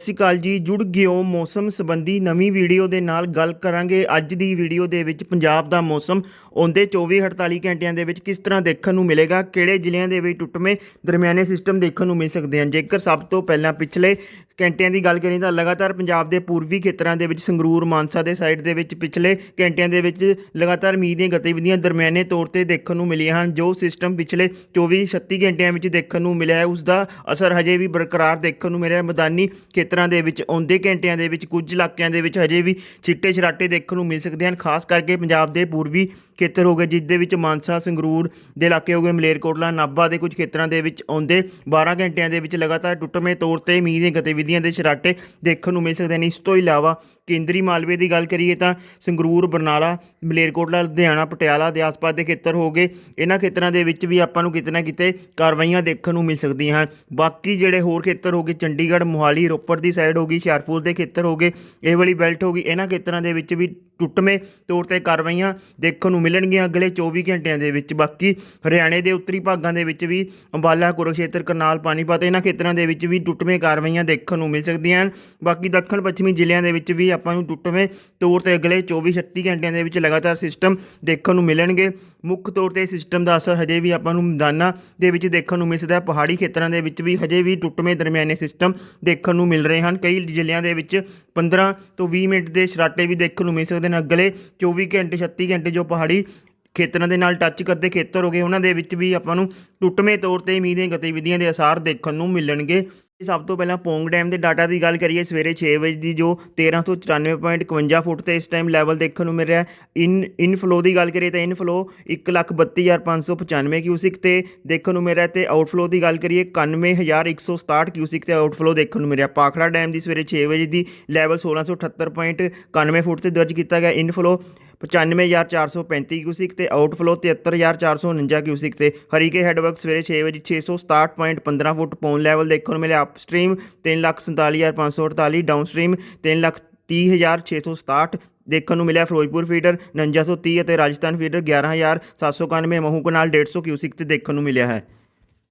ਸਤਿ ਸ਼੍ਰੀ ਅਕਾਲ ਜੀ, ਜੁੜ ਗਿਓ ਮੌਸਮ ਸੰਬੰਧੀ ਨਵੀਂ ਵੀਡੀਓ ਦੇ ਨਾਲ ਗੱਲ ਕਰਾਂਗੇ। ਅੱਜ ਦੀ ਵੀਡੀਓ ਦੇ ਵਿੱਚ ਪੰਜਾਬ ਦਾ ਮੌਸਮ ਆਉਂਦੇ 24 48 ਘੰਟਿਆਂ ਦੇ ਵਿੱਚ ਕਿਸ ਤਰ੍ਹਾਂ ਦੇਖਣ ਨੂੰ ਮਿਲੇਗਾ, ਕਿਹੜੇ ਜ਼ਿਲ੍ਹਿਆਂ ਦੇ ਵਿੱਚ ਟੁੱਟਵੇਂ ਦਰਮਿਆਨੇ ਸਿਸਟਮ ਦੇਖਣ ਨੂੰ ਮਿਲ ਸਕਦੇ ਹਨ? ਜੇਕਰ ਸਭ ਤੋਂ ਪਹਿਲਾਂ ਪਿਛਲੇ ਘੰਟਿਆਂ ਦੀ ਗੱਲ ਕਰੀਏ ਤਾਂ ਲਗਾਤਾਰ ਪੰਜਾਬ ਦੇ ਪੂਰਬੀ ਖੇਤਰਾਂ ਦੇ ਵਿੱਚ ਸੰਗਰੂਰ, ਮਾਨਸਾ ਦੇ ਸਾਈਡ ਦੇ ਵਿੱਚ ਪਿਛਲੇ ਘੰਟਿਆਂ ਦੇ ਵਿੱਚ ਲਗਾਤਾਰ ਮੀਂਹ ਦੀਆਂ ਗਤੀਵਿਧੀਆਂ ਦਰਮਿਆਨੇ ਤੌਰ ਤੇ ਦੇਖਣ ਨੂੰ ਮਿਲੀਆਂ ਹਨ, ਜੋ ਸਿਸਟਮ ਪਿਛਲੇ 24 36 ਘੰਟਿਆਂ ਵਿੱਚ ਦੇਖਣ ਨੂੰ ਮਿਲਿਆ ਹੈ। ਉਸ ਦਾ ਅਸਰ ਹਜੇ ਵੀ ਬਰਕਰਾਰ ਦੇਖਣ ਨੂੰ ਮਿਲਿਆ ਮੈਦਾਨੀ ਖੇਤਰਾਂ ਦੇ ਵਿੱਚ ਆਉਂਦੇ ਘੰਟਿਆਂ ਦੇ ਵਿੱਚ ਕੁਝ ਇਲਾਕਿਆਂ ਦੇ ਵਿੱਚ ਹਜੇ ਵੀ ਛਿੱਟੇ ਛਰਾਟੇ ਦੇਖਣ ਨੂੰ ਮਿਲ ਸਕਦੇ ਹਨ। ਖਾਸ ਕਰਕੇ ਪੰਜਾਬ ਦੇ ਪੂਰਬੀ ਖੇਤਰ ਹੋ ਗਏ, ਜਿਸ ਦੇ ਵਿੱਚ ਮਾਨਸਾ, ਸੰਗਰੂਰ ਦੇ ਇਲਾਕੇ ਹੋ ਗਏ, ਮਲੇਰਕੋਟਲਾ, ਨਾਭਾ ਦੇ ਕੁਝ ਖੇਤਰਾਂ ਦੇ ਵਿੱਚ ਆਉਂਦੇ 12 ਘੰਟਿਆਂ ਦੇ ਵਿੱਚ ਲਗਾਤਾਰ ਟੁੱਟਵੇਂ ਤੌਰ ਤੇ ਮੀਂਹ ਦੀਆਂ ਗਤੀਵਿਧੀਆਂ ਦੇ ਸ਼ਰਾਟੇ ਦੇਖਣ ਨੂੰ ਮਿਲ ਸਕਦੇ ਨੇ। ਇਸ ਤੋਂ ਇਲਾਵਾ ਕੇਂਦਰੀ ਮਾਲਵੇ ਦੀ ਗੱਲ ਕਰੀਏ ਤਾਂ ਸੰਗਰੂਰ, ਬਰਨਾਲਾ, ਮਲੇਰਕੋਟਲਾ, ਲੁਧਿਆਣਾ, ਪਟਿਆਲਾ ਦੇ ਆਸ-ਪਾਸ ਦੇ ਖੇਤਰ ਹੋ ਗਏ। ਇਹਨਾਂ ਖੇਤਰਾਂ ਦੇ ਵਿੱਚ ਵੀ ਆਪਾਂ ਨੂੰ ਕਿਤੇ ਨਾ ਕਿਤੇ ਕਾਰਵਾਈਆਂ ਦੇਖਣ ਨੂੰ ਮਿਲ ਸਕਦੀਆਂ ਹਨ। ਬਾਕੀ ਜਿਹੜੇ ਹੋਰ ਖੇਤਰ ਹੋ ਗਏ, ਚੰਡੀਗੜ੍ਹ, ਮੋਹਾਲੀ, ਰੋਪੜ ਦੀ ਸਾਈਡ ਹੋ ਗਈ, ਹੁਸ਼ਿਆਰਪੁਰ ਦੇ ਖੇਤਰ ਹੋ ਗਏ, ਇਹ ਵਾਲੀ ਬੈਲਟ ਹੋ ਗਈ, ਇਹਨਾਂ ਖੇਤਰਾਂ ਦੇ ਵਿੱਚ ਵੀ ਟੁੱਟਵੇਂ ਤੌਰ ਤੇ ਕਾਰਵਾਈਆਂ ਦੇਖਣ ਨੂੰ ਮਿਲਣਗੀਆਂ ਅਗਲੇ 24 ਘੰਟਿਆਂ ਦੇ ਵਿੱਚ। ਬਾਕੀ ਹਰਿਆਣੇ ਦੇ ਉੱਤਰੀ ਭਾਗਾਂ ਦੇ ਵਿੱਚ ਵੀ ਅੰਬਾਲਾ, ਕੁਰੂਕਸ਼ੇਤਰ, ਕਰਨਾਲ, ਪਾਣੀਪਤ, ਇਹਨਾਂ ਖੇਤਰਾਂ ਦੇ ਵਿੱਚ ਵੀ ਟੁੱਟਵੇਂ ਕਾਰਵਾਈਆਂ ਦੇਖਣ ਨੂੰ ਮਿਲ ਸਕਦੀਆਂ ਹਨ। ਬਾਕੀ ਦੱਖਣ ਪੱਛਮੀ ਜ਼ਿਲ੍ਹਿਆਂ ਦੇ ਵਿੱਚ ਵੀ ਆਪਾਂ ਨੂੰ ਟੁੱਟਵੇਂ ਤੌਰ ਤੇ ਅਗਲੇ 24-36 ਘੰਟਿਆਂ ਦੇ ਵਿੱਚ ਲਗਾਤਾਰ ਸਿਸਟਮ ਦੇਖਣ ਨੂੰ ਮਿਲਣਗੇ। ਮੁੱਖ ਤੌਰ ਤੇ ਸਿਸਟਮ ਦਾ ਅਸਰ ਹਜੇ ਵੀ ਆਪਾਂ ਨੂੰ ਮੈਦਾਨਾਂ ਦੇ ਵਿੱਚ ਦੇਖਣ ਨੂੰ ਮਿਲ ਸਕਦਾ ਹੈ। ਪਹਾੜੀ ਖੇਤਰਾਂ ਦੇ ਵਿੱਚ ਵੀ ਹਜੇ ਵੀ ਟੁੱਟਵੇਂ ਦਰਮਿਆਨੇ ਸਿਸਟਮ ਦੇਖਣ ਨੂੰ ਮਿਲ ਰਹੇ ਹਨ। ਕਈ ਜ਼ਿਲ੍ਹਿਆਂ ਦੇ ਵਿੱਚ 15 ਤੋਂ 20 ਮਿੰਟ ਦੇ ਸਰਾਟੇ ਵੀ ਦੇਖਣ ਨੂੰ ਮਿਲ ਸਕਦੇ ਨੇ। ਅਗਲੇ 24 ਘੰਟੇ 36 ਘੰਟੇ ਜੋ ਪਹਾੜੀ ਖੇਤਰਾਂ ਦੇ ਨਾਲ ਟੱਚ ਕਰਦੇ ਖੇਤਰ ਹੋ ਗਏ ਉਹਨਾਂ ਦੇ ਵਿੱਚ ਵੀ ਆਪਾਂ ਨੂੰ ਟੁੱਟਵੇਂ ਤੌਰ ਤੇ ਮੀਂਹ ਦੀਆਂ ਗਤੀਵਿਧੀਆਂ ਦੇ ਅਸਾਰ ਦੇਖਣ ਨੂੰ ਮਿਲਣਗੇ। ਸਭ ਤੋਂ ਪਹਿਲਾਂ ਪੋਂਗ ਡੈਮ ਦੇ ਡਾਟਾ ਦੀ ਗੱਲ ਕਰੀਏ, ਸਵੇਰੇ 6 ਵਜੇ ਦੀ ਜੋ 1394.51 ਫੁੱਟ ਤੇ ਇਸ ਟਾਈਮ ਲੈਵਲ ਦੇਖਣ ਨੂੰ ਮਿਲ ਰਿਹਾ ਹੈ। ਇਨ ਇਨਫਲੋ ਦੀ ਗੱਲ ਕਰੀਏ ਤਾਂ ਇਨਫਲੋ 132595 ਕਿਊਸਿਕ ਤੇ ਦੇਖਣ ਨੂੰ ਮਿਲ ਰਿਹਾ ਹੈ ਤੇ ਆਊਟਫਲੋ ਦੀ ਗੱਲ ਕਰੀਏ 91167 ਕਿਊਸਿਕ ਤੇ ਆਊਟਫਲੋ ਦੇਖਣ ਨੂੰ ਮਿਲ ਰਿਹਾ ਪਾਖੜਾ ਡੈਮ ਦੀ ਸਵੇਰੇ 6 ਵਜੇ ਦੀ ਲੈਵਲ 1678.91 ਫੁੱਟ ਤੇ ਦਰਜ ਕੀਤਾ ਗਿਆ। ਇਨਫਲੋ 95435 ਕਿਊਸਿਕ ਤੇ ਆਊਟਫਲੋ 73449 ਕਿਊਸਿਕ ਤੇ। ਹਰੀਕੇ ਹੈਡਵਰਕ ਸਵੇਰੇ 6 ਵਜੇ 667.15 ਫੁੱਟ ਪੌਨ ਲੈਵਲ ਦੇਖਣ ਨੂੰ ਮਿਲਿਆ। ਅਪਸਟ੍ਰੀਮ 347548 ਡਾਊਨਸਟ੍ਰੀਮ 330667 ਦੇਖਣ ਨੂੰ ਮਿਲਿਆ। ਫਿਰੋਜ਼ਪੁਰ ਫੀਡਰ 4930 ਅਤੇ Rajasthan feeder 11791 Mahu canal 150 cusec ਤੇ ਦੇਖਣ ਨੂੰ ਮਿਲਿਆ ਹੈ।